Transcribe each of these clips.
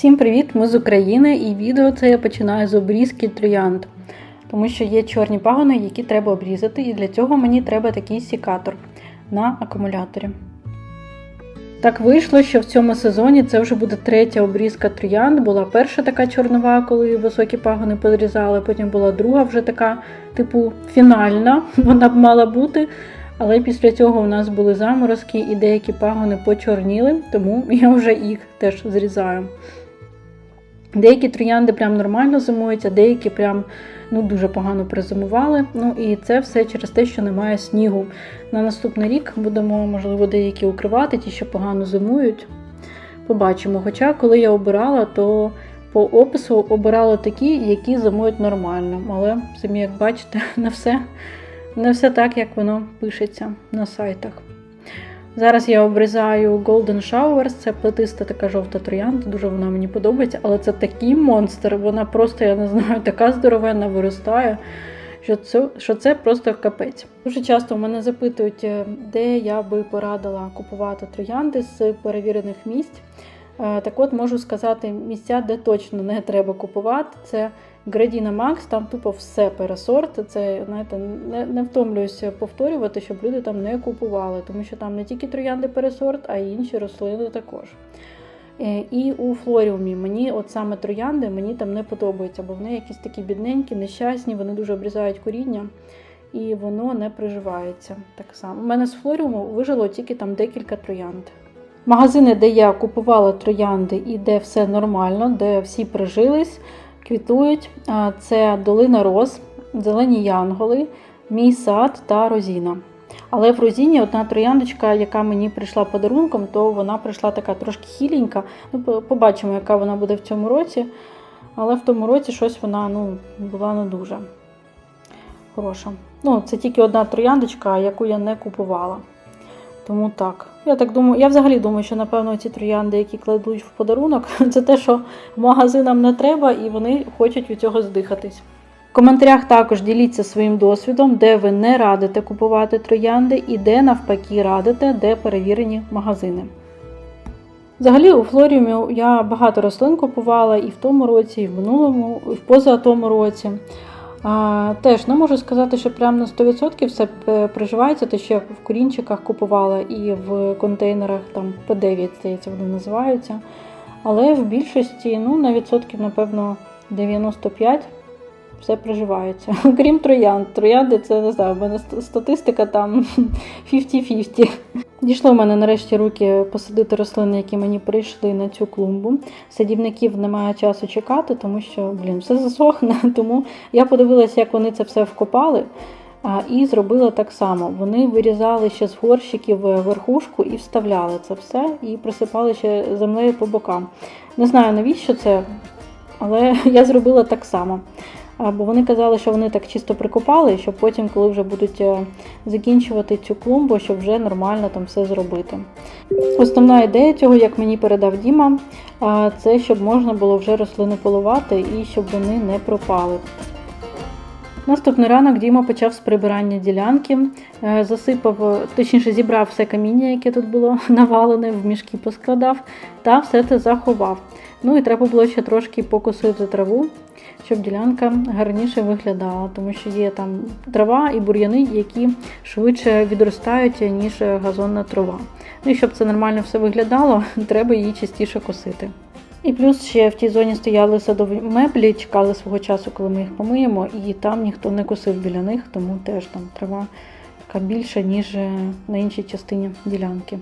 Всім привіт! Ми з України і відео це я починаю з обрізки троянд, тому що є чорні пагони, які треба обрізати, і для цього мені треба такий сікатор на акумуляторі. Так вийшло, що в цьому сезоні це вже буде третя обрізка троянд. Була перша така чорнова, коли високі пагони підрізали, потім була друга вже така, типу, фінальна, вона б мала бути. Але після цього у нас були заморозки і деякі пагони почорніли, тому я вже їх теж зрізаю. Деякі троянди прям нормально зимують, а деякі прям ну, дуже погано призимували. Ну і це все через те, що немає снігу. На наступний рік будемо, можливо, деякі укривати, ті, що погано зимують. Побачимо. Хоча, коли я обирала, то по опису обирала такі, які зимують нормально. Але самі, як бачите, не все, не все так, як воно пишеться на сайтах. Зараз я обрізаю Golden Showers, це плетиста така жовта троянда, дуже вона мені подобається, але це такий монстр, вона просто, я не знаю, така здоровенна виростає, що це, що це просто капець. Дуже часто мене запитують, е, де я би порадила купувати троянди з перевірених місць. Е, Так от можу сказати місця, де точно не треба купувати. Це Градіна Макс, там тупо все пересорт. Це знаєте, не, не втомлююся повторювати, щоб люди там не купували, тому що там не тільки троянди пересорт, а й інші рослини також. Е, І у флоріумі мені, от саме троянди, мені там не подобаються, бо вони якісь такі бідненькі, нещасні, вони дуже обрізають коріння. І воно не приживається так само. У мене з флоріуму вижило тільки там декілька троянд. Магазини, де я купувала троянди і де все нормально, де всі прижились, квітують. Це Долина Роз, Зелені Янголи, Мій сад та Розіна. Але в Розіні одна трояндочка, яка мені прийшла подарунком, то вона прийшла така трошки хіленька. Ну, побачимо, яка вона буде в цьому році. Але в тому році щось вона ну, була не дуже хороша. Ну, це тільки одна трояндочка, яку я не купувала. Тому так. Я так думаю, я взагалі думаю, що напевно ці троянди, які кладуть в подарунок, це те, що магазинам не треба, і вони хочуть від цього здихатись. В коментарях також діліться своїм досвідом, де ви не радите купувати троянди і де навпаки радите, де перевірені магазини. Взагалі у флоріумі я багато рослин купувала і в тому році, і в минулому, і в поза тому році. А, теж не можу сказати, що прямо на 100% все е, приживається, те, що я в корінчиках купувала і в контейнерах там по 9, здається, вони називаються. Але в більшості, ну, на відсотків, напевно, 95 все приживається. Крім троянд. Троянди це не знаю, в мене статистика там 50-50. Дійшло в мене нарешті руки посадити рослини, які мені прийшли на цю клумбу. Садівників немає часу чекати, тому що, блін, все засохне. Тому я подивилася, як вони це все вкопали. І зробила так само. Вони вирізали ще з горщиків верхушку і вставляли це все, і присипали ще землею по бокам. Не знаю навіщо це, але я зробила так само. Бо вони казали, що вони так чисто прикопали, щоб потім, коли вже будуть е, закінчувати цю клумбу, щоб вже нормально там все зробити. Основна ідея цього, як мені передав Діма, це щоб можна було вже рослини поливати і щоб вони не пропали. Наступний ранок Діма почав з прибирання ділянки, е, засипав, точніше зібрав все каміння, яке тут було навалене, в мішки поскладав та все це заховав. Ну і треба було ще трошки покосити траву, щоб ділянка гарніше виглядала, тому що є там трава і бур'яни, які швидше відростають, ніж газонна трава. Ну і щоб це нормально все виглядало, треба її частіше косити. І плюс ще в тій зоні стояли садові меблі, чекали свого часу, коли ми їх помиємо, і там ніхто не косив біля них, тому теж там трава така більша, ніж на іншій частині ділянки.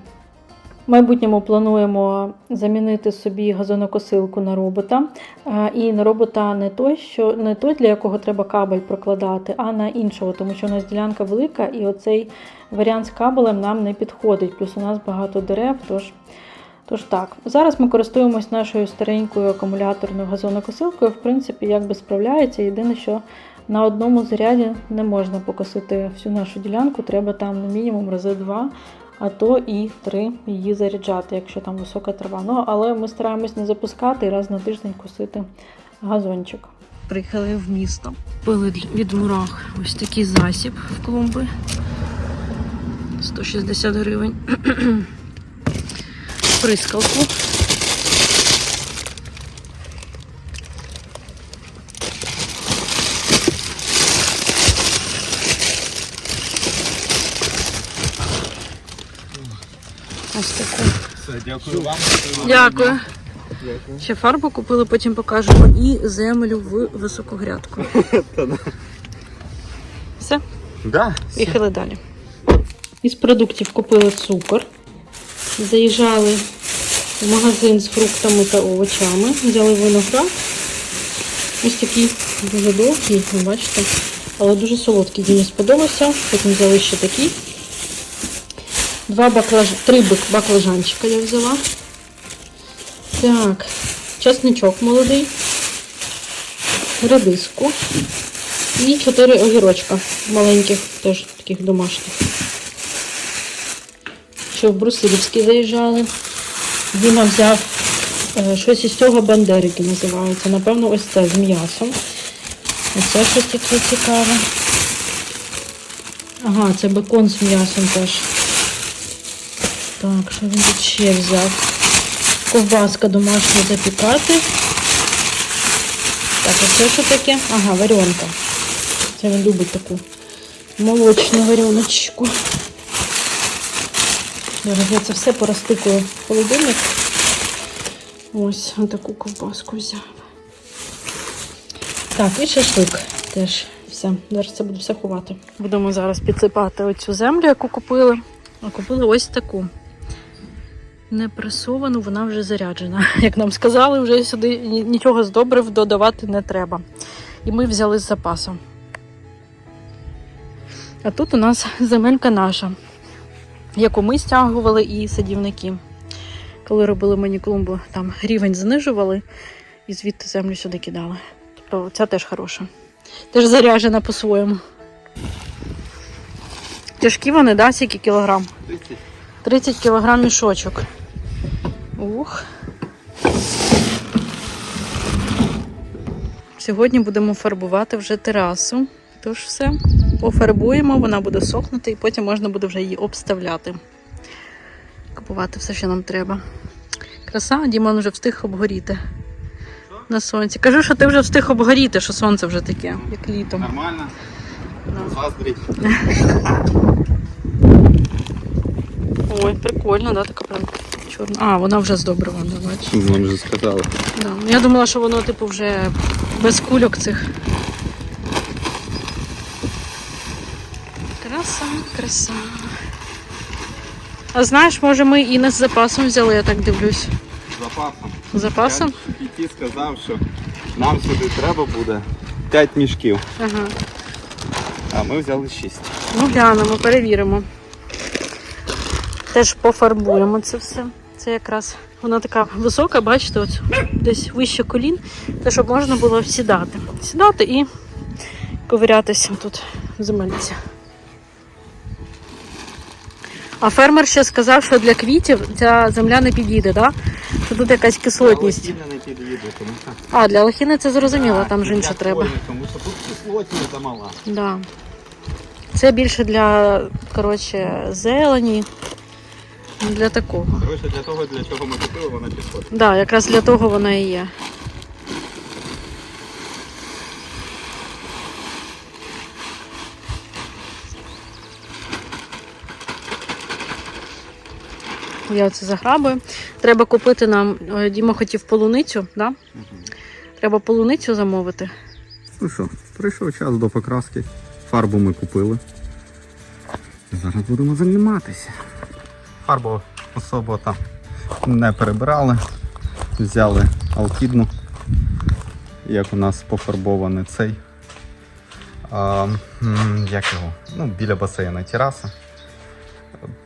Майбутньому плануємо замінити собі газонокосилку на робота. І на робота не той, що не той, для якого треба кабель прокладати, а на іншого, тому що у нас ділянка велика, і оцей варіант з кабелем нам не підходить. Плюс у нас багато дерев, тож. Тож так, зараз ми користуємось нашою старенькою акумуляторною газонокосилкою. В принципі, якби справляється. Єдине, що на одному заряді не можна покосити всю нашу ділянку, треба там мінімум рази два, а то і три її заряджати, якщо там висока трава. Ну, але ми стараємось не запускати і раз на тиждень косити газончик. Приїхали в місто. Пили від мурах ось такий засіб в клумби. 160 гривень. Прискалку Ось таку. Все, дякую вам. Дякую. Ще фарбу купили, потім покажемо. І землю в високу грядку. Все, Да. поїхали далі. Із продуктів купили цукор. Заїжджали в магазин з фруктами та овочами. Взяли виноград. Ось такий дуже довгий, бачите, але дуже солодкий. Мені сподобався. Потім взяли ще такий. Два баклаж... Три бак- баклажанчика я взяла. Так, чесничок молодий, редиску і чотири огірочка маленьких, теж таких домашніх. Ще в Брусилівський заїжджали. Діма взяв е, щось із цього бандерики називається. Напевно, ось це з м'ясом. Оце щось таке цікаве. Ага, це бекон з м'ясом теж. Так, що він тут ще взяв? Ковбаска домашня запікати. Так, а це що таке? Ага, варенка. Це він любить таку молочну вареночку. Зараз я це все порозтикую в холодильник. Ось таку ковбаску взяв. Так, і шашлик теж. Все, зараз це буду все ховати. Будемо зараз підсипати оцю землю, яку купили. А купили ось таку. Не пресовану, вона вже заряджена. Як нам сказали, вже сюди нічого з добрив додавати не треба. І ми взяли з запасом. А тут у нас земелька наша, яку ми стягували і садівники. Коли робили мені клумбу, там рівень знижували і звідти землю сюди кидали. Тобто ця теж хороша. Теж заряджена по-своєму. Тяжкі вони, да, скільки кілограм? 30 кілограм мішочок. Ух. Сьогодні будемо фарбувати вже терасу. Тож все, пофарбуємо, вона буде сохнути і потім можна буде вже її обставляти. Купувати все, що нам треба. Краса, Дімон вже встиг обгоріти на сонці. Кажу, що ти вже встиг обгоріти, що сонце вже таке, як літом. Нормально. Заздріть. Ой, прикольно, да, така чорна. А, вона вже з добривом, да, бачиш. Вам вже сказали. Да. ну, Я думала, що воно, типу, вже без кульок цих. Краса, краса. А знаєш, може ми і не з запасом взяли, я так дивлюсь. З запасом. З запасом? Тільки сказав, що нам сюди треба буде 5 мішків, Ага. а ми взяли 6. Ну, глянемо, перевіримо. Теж пофарбуємо це все. Це якраз вона така висока, бачите, от десь вище колін, те, щоб можна було сідати. Сідати і ковирятися тут в земельці. А фермер ще сказав, що для квітів ця земля не підійде, да? що тут якась кислотність. Але сильно не під'їде, тому що... А, для лохіни це зрозуміло, там ж інше треба. Тому що тут кислотність замала. Да. Це більше для коротше, зелені. Не Для такого. Коротше, для того, для чого ми купили, вона підходить. Да, якраз для того вона і є. Я це заграбую. Треба купити нам. е, Діма хотів полуницю, да? Треба полуницю замовити. Ну що, прийшов час до покраски. Фарбу ми купили. Зараз будемо займатися. Фарбу особо там не перебирали. Взяли алкідну, як у нас пофарбований цей. А, як його? Ну, біля басейну тераса.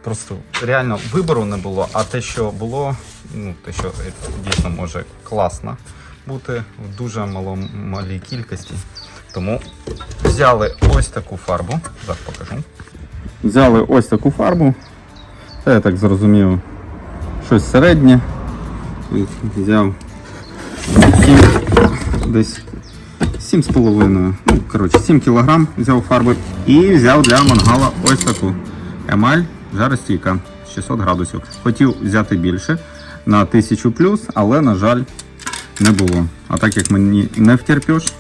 Просто реально вибору не було, а те, що було, ну, те, що дійсно може класно бути в дуже малій кількості. Тому взяли ось таку фарбу. Зараз покажу. Взяли ось таку фарбу. Це я так зрозумів, щось середнє. Взяв 7, десь 7,5, ну, коротше, 7 кг взяв фарби і взяв для мангала ось таку емаль жаростійка 600 градусів. Хотів взяти більше на 1000 плюс, але, на жаль, не було. А так як мені не втерпеш,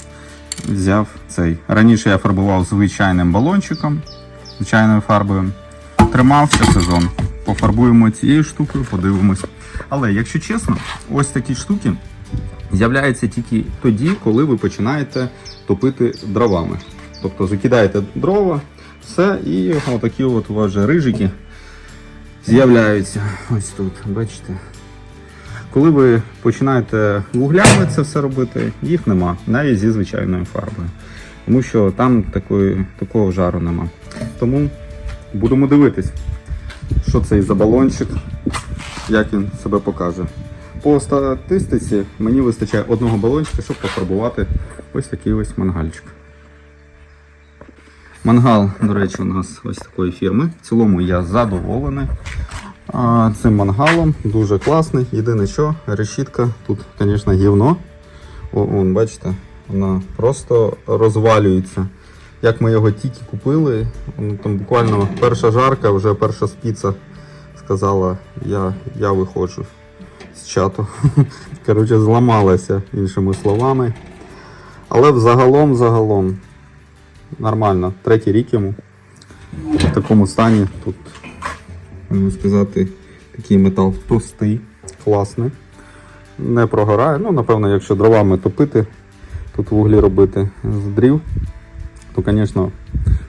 взяв цей. Раніше я фарбував звичайним балончиком, звичайною фарбою. Тримався сезон. Пофарбуємо цією штукою, подивимось. Але якщо чесно, ось такі штуки з'являються тільки тоді, коли ви починаєте топити дровами. Тобто закидаєте дрова, все, і отакі от у вас же рижики з'являються. Ось тут, бачите. Коли ви починаєте вуглями це все робити, їх нема, навіть зі звичайною фарбою. Тому що там такої, такого жару нема. Тому будемо дивитись, що це за балончик, як він себе покаже. По статистиці мені вистачає одного балончика, щоб пофарбувати ось такий ось мангальчик. Мангал, до речі, у нас ось такої фірми. В цілому я задоволений цим мангалом. Дуже класний. Єдине що, решітка тут, звісно, гівно. О, вон, бачите, вона просто розвалюється. Як ми його тільки купили, там буквально перша жарка, вже перша спіца сказала, я, я виходжу з чату. Коротше, зламалася іншими словами. Але взагалом, загалом, нормально. Третій рік йому. В такому стані тут, можна сказати, такий метал товстий, класний. Не прогорає. Ну, напевно, якщо дровами топити, тут вуглі робити з дрів, то, звісно,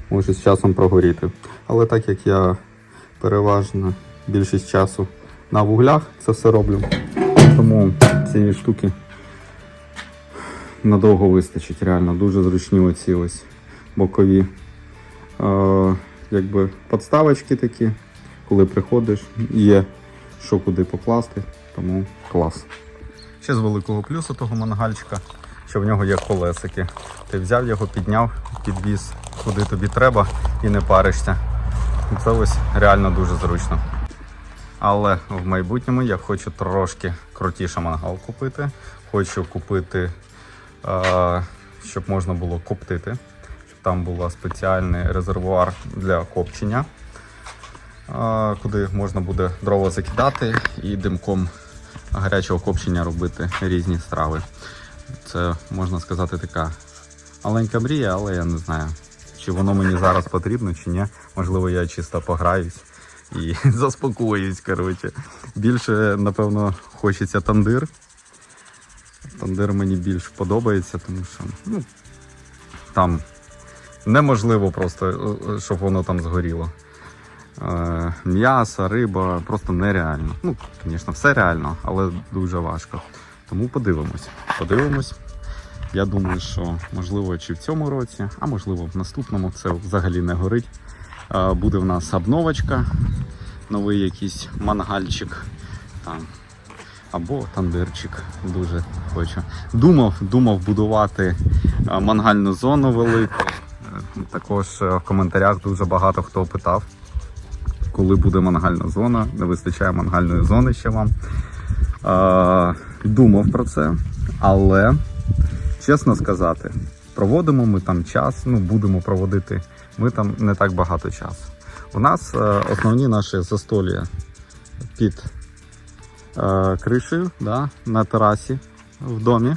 може з часом прогоріти. Але так як я переважно більшість часу на вуглях це все роблю, тому цієї штуки надовго вистачить. Реально дуже зручні оці ось бокові е, якби подставочки такі. Коли приходиш, є що куди покласти, тому клас. Ще з великого плюсу того мангальчика, що в нього є колесики. Ти взяв його, підняв, підвіз куди тобі треба і не паришся. Це ось реально дуже зручно. Але в майбутньому я хочу трошки крутіше мангал купити. Хочу купити, е, щоб можна було коптити, щоб там був спеціальний резервуар для копчення, е, куди можна буде дрова закидати і димком гарячого копчення робити різні страви. Це можна сказати така маленька мрія, але я не знаю, чи воно мені зараз потрібно, чи ні. Можливо, я чисто пограюсь і заспокоюсь. Коротше. Більше, напевно, хочеться тандир. Тандир мені більш подобається, тому що ну, там неможливо просто, е, щоб воно там згоріло. Е, М'ясо, риба просто нереально. Ну, звісно, все реально, але дуже важко. Тому подивимось. Подивимось. Я думаю, що можливо чи в цьому році, а можливо в наступному це взагалі не горить. Буде в нас обновочка, новий якийсь мангальчик там, або тандирчик. Дуже хочу. Думав, думав будувати мангальну зону велику. Також е, в коментарях дуже багато хто питав, коли буде мангальна зона. Не вистачає мангальної зони ще вам. Думав про це, але чесно сказати, проводимо ми там час, ну будемо проводити ми там не так багато часу. У нас е, основні наші застолія під е, кришею да, на терасі в домі.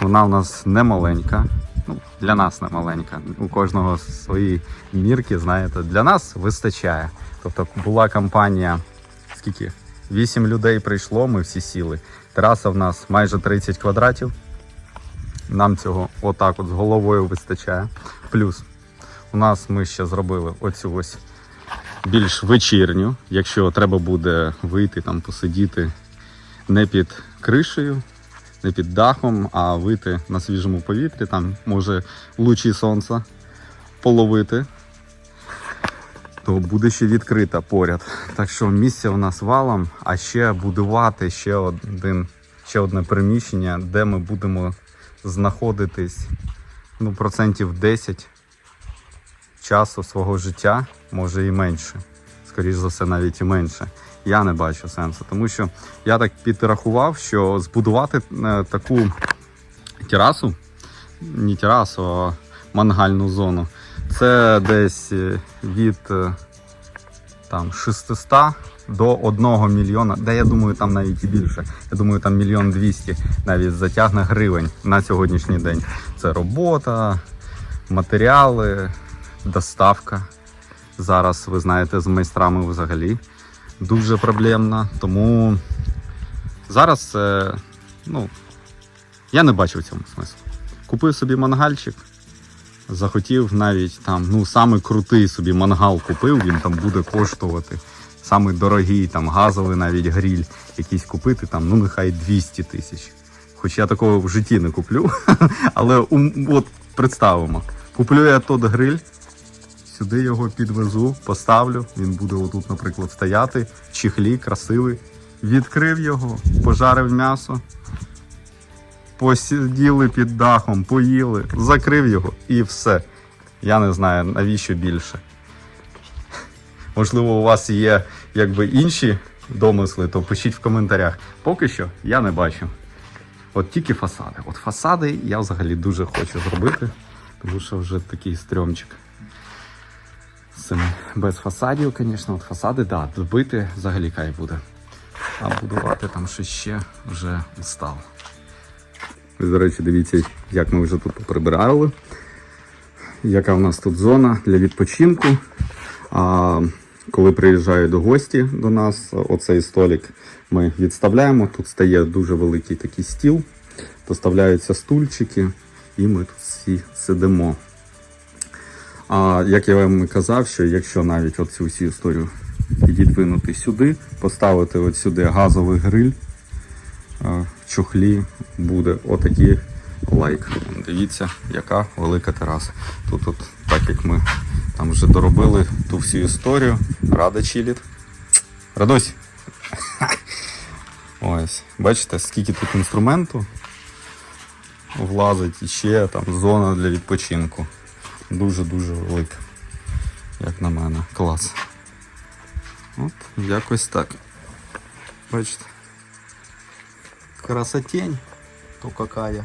Вона у нас не маленька. Ну, для нас не маленька. У кожного свої мірки, знаєте, для нас вистачає. Тобто була компанія, скільки? Вісім людей прийшло, ми всі сіли. Тераса в нас майже 30 квадратів. Нам цього отак от з головою вистачає. Плюс у нас ми ще зробили оцю ось більш вечірню, якщо треба буде вийти там посидіти не під кришею, не під дахом, а вийти на свіжому повітрі, там може лучі сонця половити, то буде ще відкрита поряд. Так що місця у нас валом, а ще будувати ще один, ще одне приміщення, де ми будемо знаходитись ну, процентів 10 часу свого життя, може і менше. Скоріше за все, навіть і менше. Я не бачу сенсу, тому що я так підрахував, що збудувати е, таку терасу, не терасу, а мангальну зону, це десь е, від е, там 600 до 1 мільйона, де я думаю, там навіть і більше. Я думаю, там мільйон двісті навіть затягне гривень на сьогоднішній день. Це робота, матеріали, доставка, зараз, ви знаєте, з майстрами взагалі дуже проблемна. Тому зараз це, ну, я не бачу в цьому смислу. Купив собі мангальчик, захотів навіть там, ну, самий крутий собі мангал купив, він там буде коштувати. Самий дорогий, там газовий навіть гріль якийсь купити, там, ну нехай 200 тисяч. Хоч я такого в житті не куплю. Але от представимо. Куплю я тот гриль, сюди його підвезу, поставлю. Він буде отут, наприклад, стояти, в чехлі, красивий. Відкрив його, пожарив м'ясо, посиділи під дахом, поїли, закрив його і все. Я не знаю, навіщо більше. Можливо, у вас є якби інші домисли, то пишіть в коментарях. Поки що я не бачу. От тільки фасади. От фасади я взагалі дуже хочу зробити, тому що вже такий стрьомчик. Без фасадів, звісно, от фасади, да, добити взагалі кай буде. А будувати там щось ще вже устав. До речі, дивіться, як ми вже тут прибирали. Яка в нас тут зона для відпочинку. А коли приїжджають до гості до нас, оцей столик ми відставляємо. Тут стає дуже великий такий стіл, поставляються стульчики, і ми тут всі сидимо. А як я вам і казав, що якщо навіть от цю всю історію підідвинути сюди, поставити от сюди газовий гриль, чохлі буде отакий лайк. Дивіться, яка велика тераса. Тут, от, так як ми там вже доробили ту всю історію. Рада чиліт. Радось. Ось, бачите, скільки тут інструменту влазить і ще там зона для відпочинку. Дуже-дуже велика. Як на мене. Клас. От, якось так. Бачите. Красотень. То какая.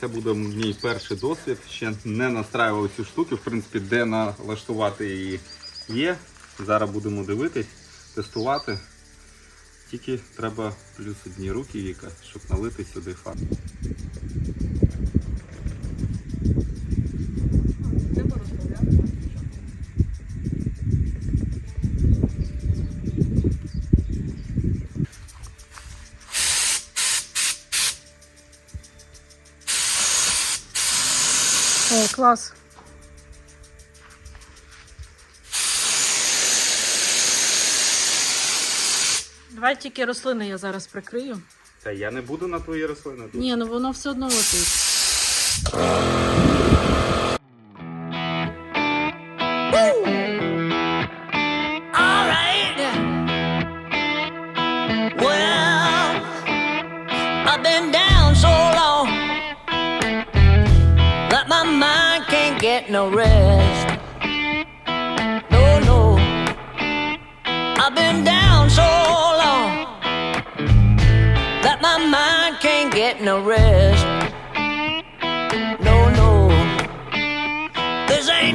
Це буде мій перший досвід. Ще не настраював цю штуку. В принципі, де налаштувати її є. Зараз будемо дивитись, тестувати. Тільки треба плюс одні руки Віка, щоб налити сюди фарбу. О, клас. Давай тільки рослини я зараз прикрию. Та я не буду на твої рослини. Ні, ну воно все одно летить.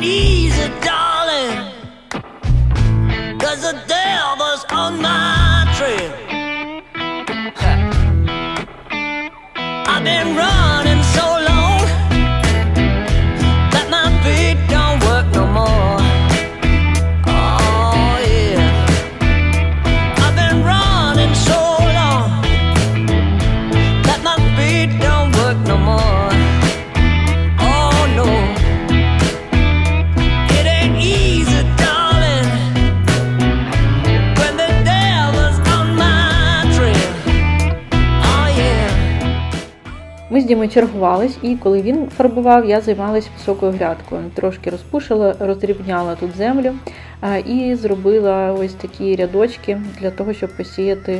E. Ми чергувались, і коли він фарбував, я займалась високою грядкою. Трошки розпушила, роздрібняла тут землю і зробила ось такі рядочки для того, щоб посіяти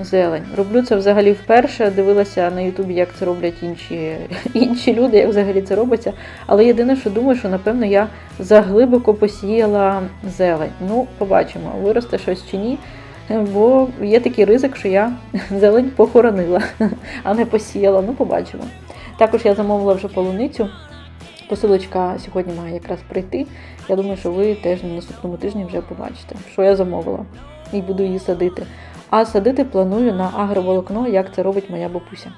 зелень. Роблю це взагалі вперше. Дивилася на Ютубі, як це роблять інші, інші люди, як взагалі це робиться. Але єдине, що думаю, що напевно я заглибоко посіяла зелень. Ну, побачимо, виросте щось чи ні. Бо є такий ризик, що я зелень похоронила, а не посіяла. Ну, побачимо. Також я замовила вже полуницю. Посилочка сьогодні має якраз прийти. Я думаю, що ви теж на наступному тижні вже побачите, що я замовила, і буду її садити. А садити планую на агроволокно, як це робить моя бабуся.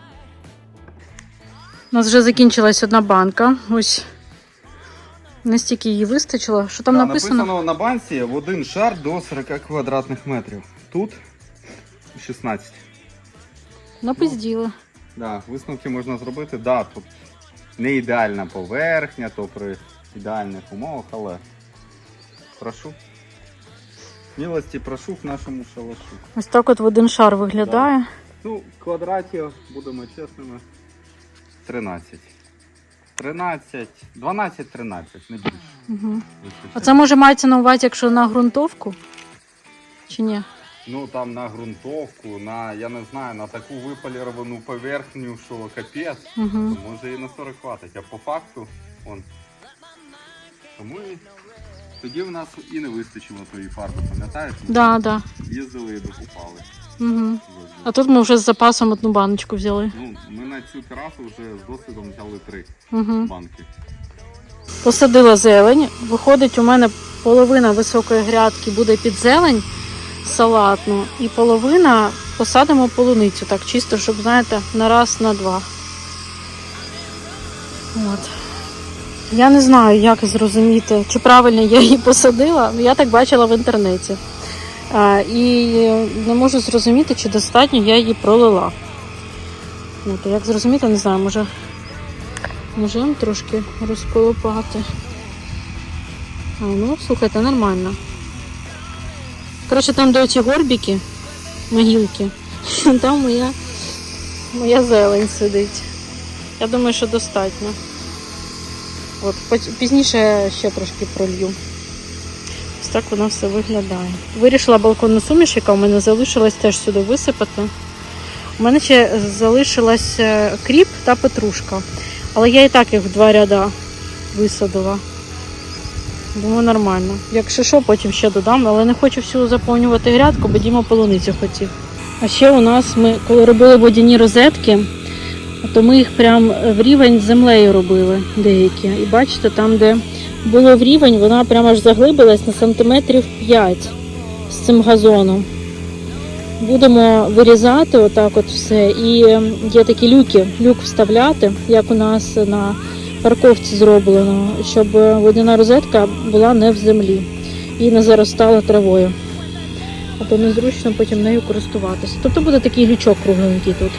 У нас вже закінчилась одна банка. Ось настільки її вистачило. Що там Да, написано? на банці в один шар до 40 квадратних метрів. Тут 16. Напизділи. Да, висновки можна зробити. Да, тут не ідеальна поверхня, то при ідеальних умовах, але прошу. Милості прошу в нашому шалашу. Ось так от в один шар виглядає. Ну, квадратів, будемо чесними, 13. 13, 12-13, не більше. Угу. А це може мається на увазі, якщо на ґрунтовку? Чи ні? Ну там на ґрунтовку, на, я не знаю, на таку виполіровану поверхню, що капець, Угу. то може і на 40 хватить, а по факту, он. Тому і тоді в нас і не вистачило тої фарби, пам'ятаєш? Ми Да, да. Їздили і докупали. Угу. А тут ми вже з запасом одну баночку взяли. Ну, ми на цю терасу вже з досвідом взяли три Угу. банки. Посадила зелень. Виходить, у мене половина високої грядки буде під зелень салатну, і половина посадимо полуницю, так чисто, щоб, знаєте, на раз, на два. От. Я не знаю, як зрозуміти, чи правильно я її посадила, я так бачила в інтернеті. А, і не можу зрозуміти, чи достатньо я її пролила. От, як зрозуміти, не знаю, може Можемо трошки розколопати. А, ну, слухайте, нормально. Коротше, там де оці горбіки, могилки, там моя, моя зелень сидить. Я думаю, що достатньо. От, пізніше ще трошки пролью. Ось так воно все виглядає. Вирішила балконну суміш, яка у мене залишилась, теж сюди висипати. У мене ще залишилась е, кріп та петрушка. Але я і так їх в два ряда висадила. Думаю, нормально. Якщо що, потім ще додам, але не хочу всю заповнювати грядку, бо Діма полуницю хотів. А ще у нас ми, коли робили водяні розетки, то ми їх прям в рівень з землею робили деякі. І бачите, там, де було в рівень, вона прямо аж заглибилась на сантиметрів 5 з цим газоном. Будемо вирізати отак от все. І ем, є такі люки, люк вставляти, як у нас на парковці зроблено, щоб водяна розетка була не в землі і не заростала травою. А то незручно потім нею користуватися. Тобто буде такий лючок кругленький тут.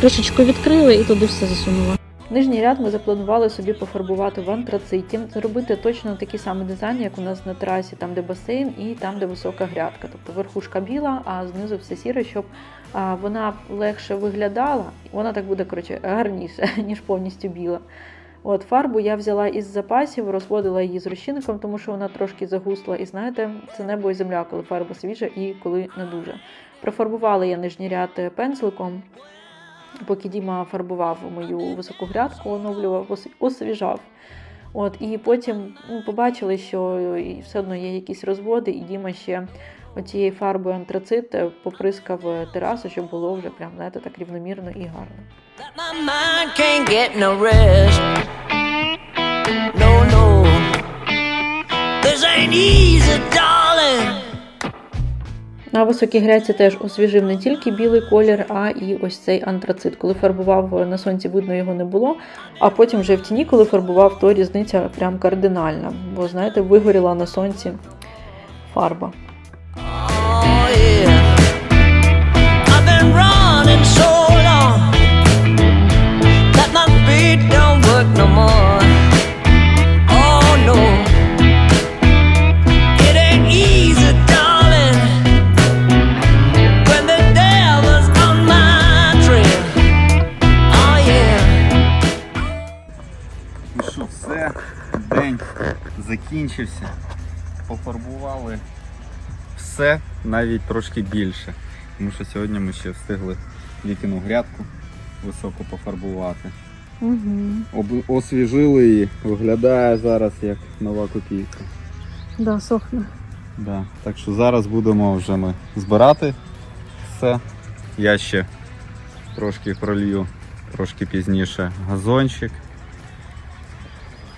Кришечку відкрили і туди все засунули. Нижній ряд ми запланували собі пофарбувати в антрациті, зробити точно такий самий дизайн, як у нас на терасі, там де басейн і там, де висока грядка. Тобто верхушка біла, а знизу все сіре, щоб вона легше виглядала, вона так буде коротше, гарніше, ніж повністю біла. От фарбу я взяла із запасів, розводила її з розчинником, тому що вона трошки загусла. І знаєте, це небо і земля, коли фарба свіжа і коли не дуже. Профарбувала я нижній ряд пензликом, поки Діма фарбував мою високу грядку, оновлював, освіжав. От, і потім ну, побачили, що все одно є якісь розводи, і Діма ще оцією фарбою антрацит е, поприскав терасу, щоб було вже прям, знаєте, так рівномірно і гарно. That my mind can't get no rest. No, no. This ain't easy, darling. На високій грядці теж освіжив не тільки білий колір, а і ось цей антрацит. Коли фарбував на сонці, видно його не було. А потім вже в тіні, коли фарбував, то різниця прям кардинальна. Бо, знаєте, вигоріла на сонці фарба. Oh, yeah. Work no more. Oh. Oh, що, все, день закінчився. Пофарбували все, навіть трошки більше. Тому що сьогодні ми ще встигли вікіну грядку високо пофарбувати. Угу. Освіжили її, виглядає зараз як нова копійка. Да, сохне. Да. Так що зараз будемо вже ми збирати все. Я ще трошки пролью трошки пізніше газончик.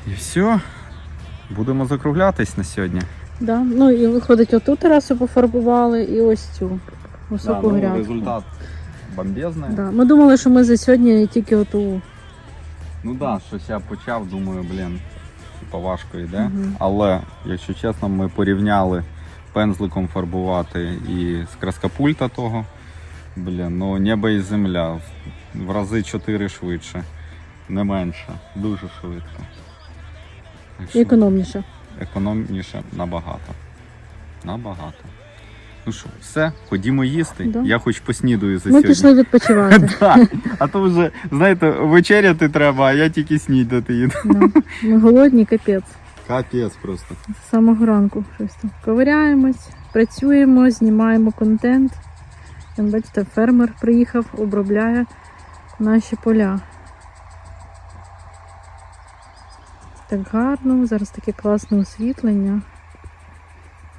І все. Будемо закруглятись на сьогодні. Да. Ну і виходить, оту терасу пофарбували і ось цю високу грядку. ну, результат бомбезний. Да. Ми думали, що ми за сьогодні тільки оту. Ну так, да, щось я почав, думаю, блін, типа важко йде. Мгм. Але, якщо чесно, ми порівняли пензликом фарбувати і з краскопульта того. Блін, ну небо і земля. В- рази 4 швидше. Не менше. Дуже. Так І економніше. економніше набагато. Набагато. Ну що, все, ходімо їсти. Да. Я хоч поснідаю за Ми сьогодні. пішли відпочивати. Так, а то вже, знаєте, вечеряти треба, а я тільки снідати їду. Да. Ми голодні, капець. Капець просто. З самого ранку щось там ковиряємось, працюємо, знімаємо контент. Там, бачите, фермер приїхав, обробляє наші поля. Так гарно, зараз таке класне освітлення.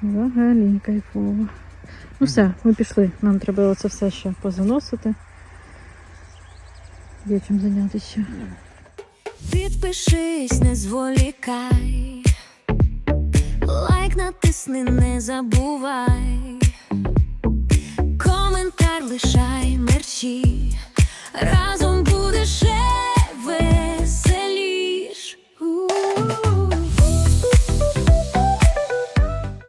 Взагалі кайфово. Ну все, ми пішли. Нам треба це все ще позаносити. Є чим зайнятися. Підпишись, не зволікай. Лайк натисни, не забувай. Коментар лишай мерчі. Разом будеш живий.